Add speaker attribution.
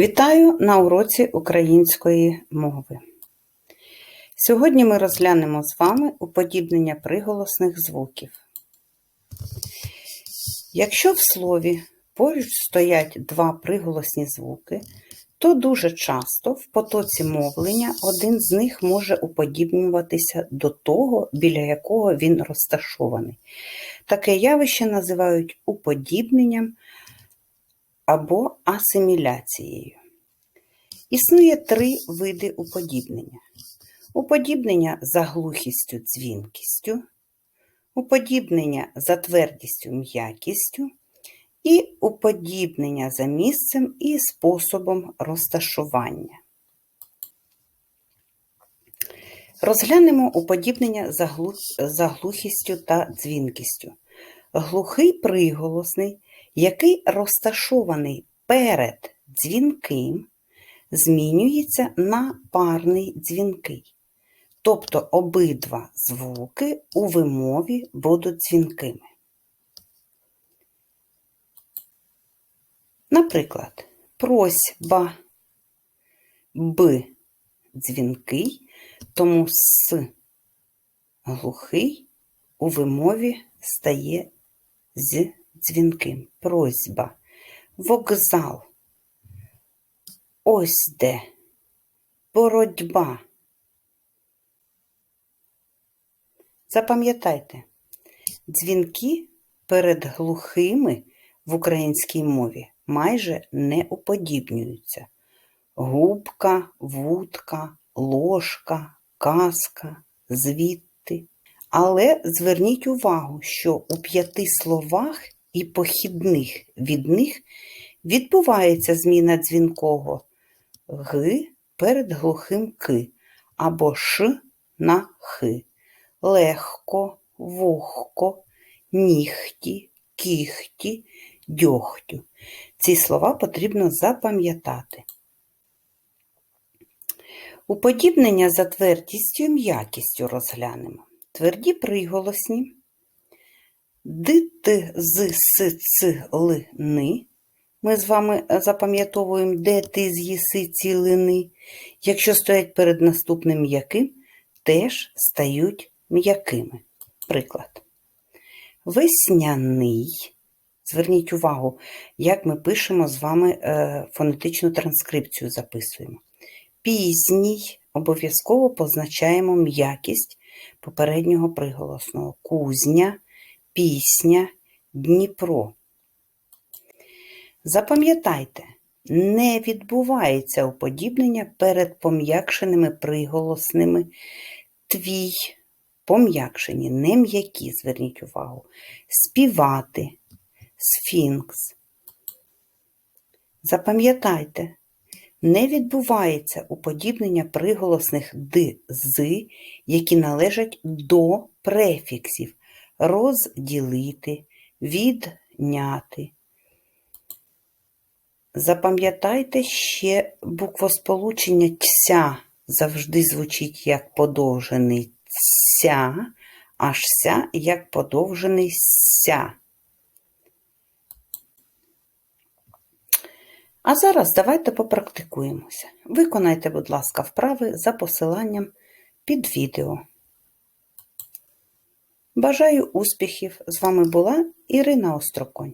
Speaker 1: Вітаю на уроці української мови. Сьогодні ми розглянемо з вами уподібнення приголосних звуків. Якщо в слові поруч стоять два приголосні звуки, то дуже часто в потоці мовлення один з них може уподібнюватися до того, біля якого він розташований. Таке явище називають уподібненням або асиміляцією. Існує три види уподібнення: уподібнення за глухістю дзвінкістю, уподібнення за твердістю м'якістю і уподібнення за місцем і способом розташування. Розглянемо уподібнення за, глух... глухістю та дзвінкістю. Глухий приголосний який розташований перед дзвінким, змінюється на парний дзвінкий. Тобто обидва звуки у вимові будуть дзвінкими. Наприклад, просьба Б дзвінкий, тому С глухий у вимові стає з дзвінким. Просьба. Вокзал. Ось де. Боротьба. Запам'ятайте, дзвінки перед глухими в українській мові майже не уподібнюються. Губка, вудка, ложка, казка, звідти. Але зверніть увагу, що у п'яти словах і похідних від них відбувається зміна дзвінкого г перед глухим к або ш на х. Легко, вогко, нігті, кіхті, дьогтю. Ці слова потрібно запам'ятати. Уподібнення за твердістю і м'якістю розглянемо. Тверді приголосні Д, Т, З, С, Ц, Л, Ни. Ми з вами запам'ятовуємо, де ти з'їси цілини. Якщо стоять перед наступним м'яким, теж стають м'якими. Приклад. Весняний. Зверніть увагу, як ми пишемо з вами е, фонетичну транскрипцію записуємо. Пізній обов'язково позначаємо м'якість попереднього приголосного. Кузня пісня, Дніпро. Запам'ятайте, не відбувається уподібнення перед пом'якшеними приголосними твій, пом'якшені, не м'які, зверніть увагу, співати, сфінкс. Запам'ятайте, не відбувається уподібнення приголосних д, з, які належать до префіксів розділити, відняти. Запам'ятайте ще буквосполучення ця завжди звучить як подовжений ця, аж ся як подовжений ся. А зараз давайте попрактикуємося. Виконайте, будь ласка, вправи за посиланням під відео. Бажаю успіхів! З вами була Ірина Остроконь.